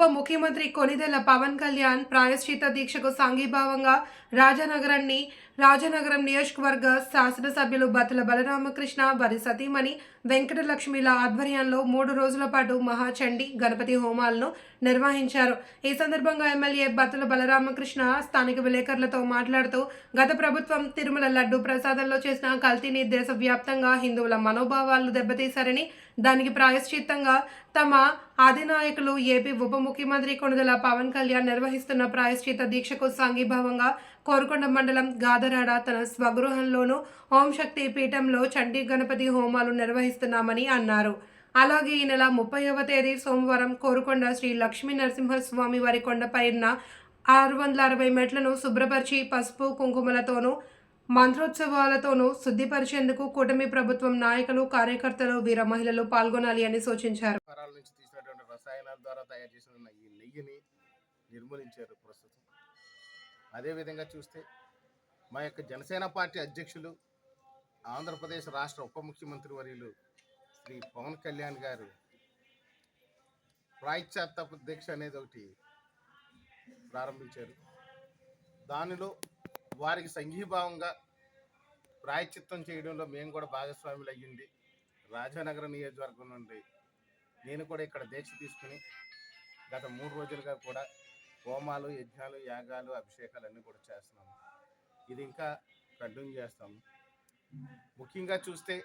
ఉప ముఖ్యమంత్రి కొనిదెల పవన్ కళ్యాణ్ ప్రాయశ్చిత దీక్షకు సంఘీభావంగా రాజానగరాన్ని రాజానగరం నియోజకవర్గ శాసనసభ్యులు బతుల బలరామకృష్ణ వారి సతీమణి వెంకటలక్ష్మిల ఆధ్వర్యంలో మూడు రోజుల పాటు మహాచండి గణపతి హోమాలను నిర్వహించారు. ఈ సందర్భంగా ఎమ్మెల్యే బతుల బలరామకృష్ణ స్థానిక విలేకరులతో మాట్లాడుతూ గత ప్రభుత్వం తిరుమల లడ్డు ప్రసాదంలో చేసిన కల్తీని దేశవ్యాప్తంగా హిందువుల మనోభావాలను దెబ్బతీశారని దానికి ప్రాయశ్చిత్తంగా తమ అధినాయకులు ఏపీ ఉప ముఖ్యమంత్రి కొనుదల పవన్ కళ్యాణ్ నిర్వహిస్తున్న ప్రాయశ్చిత దీక్షకు సంఘీభావంగా కోరుకొండ మండలం గాదరాడ తన స్వగృహంలోనూ ఓం శక్తి పీఠంలో చండీ గణపతి హోమాలు నిర్వహిస్తున్నామని అన్నారు. అలాగే ఈ నెల ముప్పైవ తేదీ సోమవారం కోరుకొండ శ్రీ లక్ష్మీ నరసింహస్వామి వారి కొండపైన ఆరు వందల అరవై మెట్లను శుభ్రపరిచి పసుపు కుంకుమలతోనూ మంత్రోత్సవాలతోనూ శుద్ధిపరిచేందుకు కూటమి ప్రభుత్వం నాయకులు కార్యకర్తలు వీర మహిళలు పాల్గొనాలి అని సూచించారు. నుంచి తీసినటువంటి రసాయనాల ద్వారా తయారు చేసిన ఈ నెయ్యిని నిర్మూలించారు ప్రస్తుతం. అదేవిధంగా చూస్తే మా యొక్క జనసేన పార్టీ అధ్యక్షులు ఆంధ్రప్రదేశ్ రాష్ట్ర ఉప ముఖ్యమంత్రి వర్యులు శ్రీ పవన్ కళ్యాణ్ గారు ప్రాయశ్చాత్తపు దీక్ష అనేది ఒకటి ప్రారంభించారు. దానిలో వారికి సంఘీభావంగా ప్రాయచిత్తం చేయడంలో మేము కూడా భాగస్వాములు అయ్యింది రాజానగరం నియోజకవర్గం నుండి నేను కూడా ఇక్కడ దీక్ష తీసుకుని గత మూడు రోజులుగా కూడా హోమాలు యజ్ఞాలు యాగాలు అభిషేకాలు అన్నీ కూడా చేస్తున్నాము ఇది ఇంకా కంటిన్యూ చేస్తాము ముఖ్యంగా చూస్తే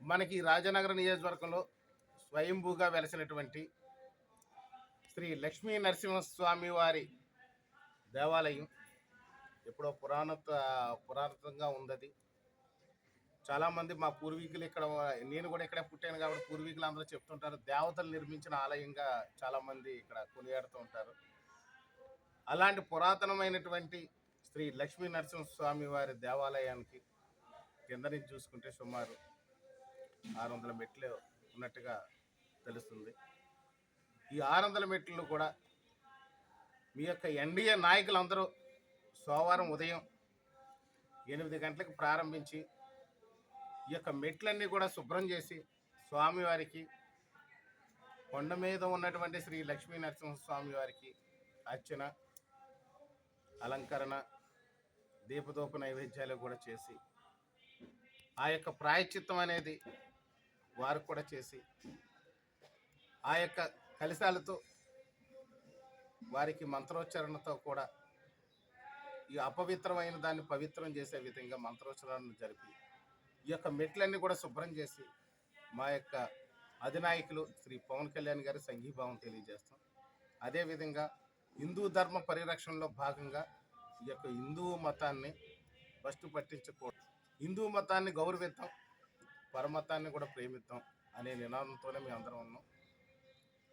మనకి రాజనగర నియోజకవర్గంలో స్వయంభూగా వెలసినటువంటి శ్రీ లక్ష్మీ నరసింహస్వామి వారి దేవాలయం ఎప్పుడో పురాణ పురాతనంగా ఉన్నది చాలా మంది మా పూర్వీకులు ఇక్కడ నేను కూడా ఇక్కడే పుట్టాను కాబట్టి పూర్వీకులు అందరూ చెప్తుంటారు. దేవతలు నిర్మించిన ఆలయంగా చాలా మంది ఇక్కడ కొనియాడుతూ ఉంటారు. అలాంటి పురాతనమైనటువంటి శ్రీ లక్ష్మీ నరసింహస్వామి వారి దేవాలయానికి కింద నుంచి చూసుకుంటే సుమారు ఆరు వందల మెట్లు ఉన్నట్టుగా తెలుస్తుంది. ఈ ఆరు వందల మెట్లు కూడా మీ యొక్క ఎన్డీఏ నాయకులందరూ సోమవారం ఉదయం ఎనిమిది గంటలకు ప్రారంభించి ఈ యొక్క మెట్లన్నీ కూడా శుభ్రం చేసి స్వామివారికి కొండ మీద ఉన్నటువంటి శ్రీ లక్ష్మీ నరసింహస్వామి వారికి అర్చన అలంకరణ దీపదోప నైవేద్యాలు కూడా చేసి ఆ యొక్క ప్రాయశ్చిత్తం అనేది వారు కూడా చేసి ఆ యొక్క కలశాలతో వారికి మంత్రోచ్చారణతో కూడా ఈ అపవిత్రమైన దాన్ని పవిత్రం చేసే విధంగా మంత్రోచ్చారణ జరిపి ఈ యొక్క మెట్లన్నీ కూడా శుభ్రం చేసి మా యొక్క అధినాయకులు శ్రీ పవన్ కళ్యాణ్ గారి సంఘీభావం తెలియజేస్తాం. అదేవిధంగా హిందూ ధర్మ పరిరక్షణలో భాగంగా ఈ యొక్క హిందూ మతాన్ని ఫస్ట్ పట్టించకూడదు హిందూ మతాన్ని గౌరవిద్దాం పరమతాన్ని కూడా ప్రేమిద్దాం అనే నినాదంతోనే మేము అందరం ఉన్నాం.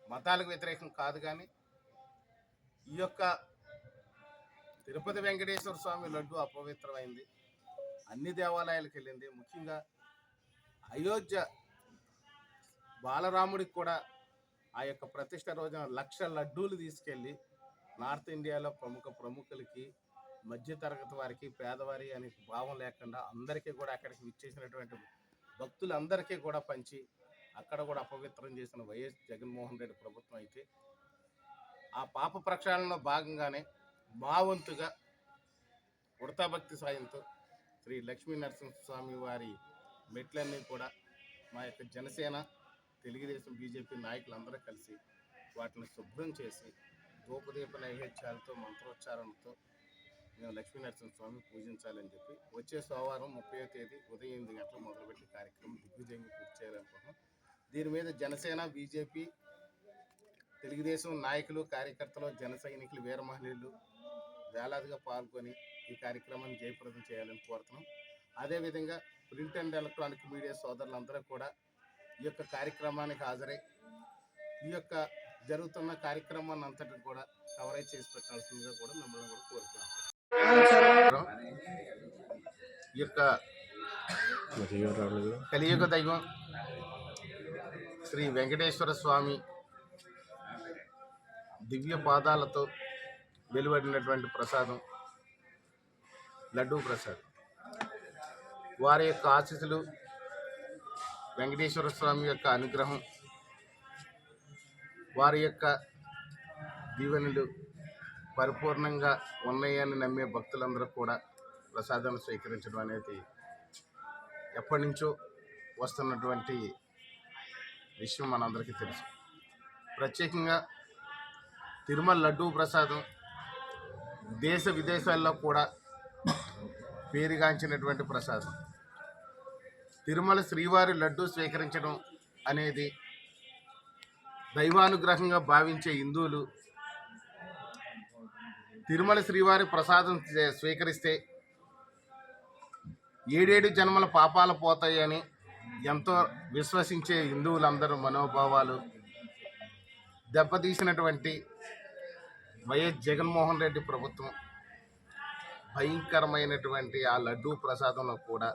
మతాలకు వ్యతిరేకం కాదు కానీ ఈ యొక్క తిరుపతి వెంకటేశ్వర స్వామి లడ్డు అపవిత్రమైంది. అన్ని దేవాలయాలకు వెళ్ళింది. ముఖ్యంగా అయోధ్య బాలరాముడికి కూడా ఆ యొక్క ప్రతిష్ట రోజున లక్ష లడ్డూలు తీసుకెళ్ళి నార్త్ ఇండియాలో ప్రముఖ ప్రముఖులకి మధ్యతరగతి వారికి పేదవారి అనే భావం లేకుండా అందరికీ కూడా అక్కడికి విచ్చేసినటువంటి భక్తులందరికీ కూడా పంచి అక్కడ కూడా అపవిత్రం చేసిన వైఎస్ జగన్మోహన్ రెడ్డి ప్రభుత్వం అయితే ఆ పాప ప్రక్షాళనలో భాగంగానే మా వంతుగా ఉడతా భక్తి సాయంతో శ్రీ లక్ష్మీ నరసింహస్వామి వారి మెట్లన్నీ కూడా మా యొక్క జనసేన తెలుగుదేశం బీజేపీ నాయకులందరూ కలిసి వాటిని శుభ్రం చేసి ధూపదీప నైవేద్యాలతో మంత్రోచ్చారణతో మేము లక్ష్మీ నరసింహస్వామి పూజించాలని చెప్పి వచ్చే సోమవారం ముప్పై తేదీ ఉదయం ఎనిమిది గంటలు మొదలుపెట్టే కార్యక్రమం దిగ్విజయంగా పూర్తి చేయాలనుకుంటున్నాం దీని మీద జనసేన బీజేపీ తెలుగుదేశం నాయకులు కార్యకర్తలు జన సైనికులు వీర మహిళలు వేలాదిగా పాల్గొని ఈ కార్యక్రమాన్ని జయప్రదం చేయాలని కోరుతున్నాం. అదేవిధంగా ప్రింట్ అండ్ ఎలక్ట్రానిక్ మీడియా సోదరులందరూ కూడా ఈ యొక్క కార్యక్రమానికి హాజరై ఈ యొక్క జరుగుతున్న కార్యక్రమాన్ని అంతటి కూడా కవరేజ్ చేసి పెట్టాల్సిందిగా కూడా మిమ్మల్ని కూడా కోరుతున్నాం ఈ యొక్క కలియుగ దైవం శ్రీ వెంకటేశ్వర స్వామి దివ్య పాదాలతో వెలువడినటువంటి ప్రసాదం. లడ్డూ ప్రసాదం. వారి యొక్క ఆశీస్సులు వెంకటేశ్వర స్వామి యొక్క అనుగ్రహం వారి యొక్క దీవెనలు పరిపూర్ణంగా ఉన్నాయని నమ్మే భక్తులందరూ కూడా ప్రసాదం స్వీకరించడం అనేది ఎప్పటి నుంచో వస్తున్నటువంటి విషయం మనందరికీ తెలుసు. ప్రత్యేకంగా తిరుమల లడ్డూ ప్రసాదం దేశ విదేశాల్లో కూడా పేరుగాంచినటువంటి ప్రసాదం. తిరుమల శ్రీవారి లడ్డూ స్వీకరించడం అనేది దైవానుగ్రహంగా భావించే హిందువులు తిరుమల శ్రీవారి ప్రసాదం స్వీకరిస్తే ఏడేడు జన్మల పాపాలు పోతాయని ఎంతో విశ్వసించే హిందువులందరూ మనోభావాలు దెబ్బతీసినటువంటి వైఎస్ జగన్మోహన్ రెడ్డి ప్రభుత్వం భయంకరమైనటువంటి ఆ లడ్డూ ప్రసాదంలో కూడా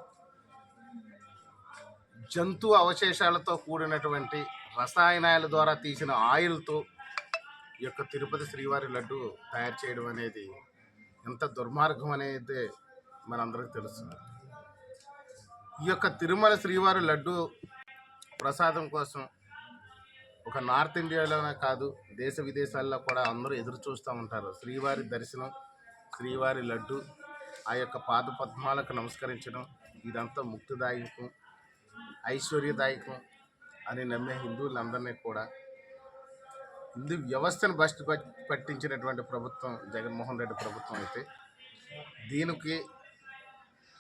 జంతు అవశేషాలతో కూడినటువంటి రసాయనాల ద్వారా తీసిన ఆయిల్తో ఈ యొక్క తిరుపతి శ్రీవారి లడ్డు తయారు చేయడం అనేది ఎంత దుర్మార్గం అనేది మనందరికీ తెలుస్తుంది. ఈ యొక్క తిరుమల శ్రీవారి లడ్డు ప్రసాదం కోసం ఒక నార్త్ ఇండియాలోనే కాదు దేశ విదేశాల్లో కూడా అందరూ ఎదురు చూస్తూ ఉంటారు. శ్రీవారి దర్శనం శ్రీవారి లడ్డు ఆ యొక్క పాదపద్మాలకు నమస్కరించడం ఇదంతా ముక్తిదాయకం ఐశ్వర్యదాయకం అని నమ్మే హిందువులందరినీ కూడా హిందూ వ్యవస్థను బస్ట్ పట్టించినటువంటి ప్రభుత్వం జగన్మోహన్ రెడ్డి ప్రభుత్వం అయితే దీనికి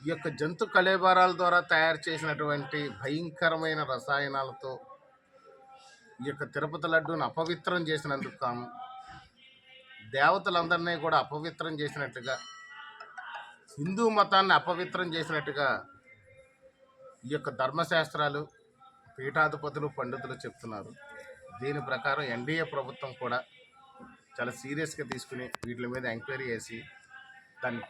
ఈ యొక్క జంతు కళేబారాల ద్వారా తయారు చేసినటువంటి భయంకరమైన రసాయనాలతో ఈ యొక్క తిరుపతి లడ్డూని అపవిత్రం చేసినందుకు కాము దేవతలందరినీ కూడా అపవిత్రం చేసినట్టుగా హిందూ మతాన్ని అపవిత్రం చేసినట్టుగా ఈ యొక్క ధర్మశాస్త్రాలు పీఠాధిపతులు పండితులు చెప్తున్నారు. దీని ప్రకారం ఎన్డీఏ ప్రభుత్వం కూడా చాలా సీరియస్గా తీసుకుని వీటి మీద ఎంక్వైరీ చేసి దాని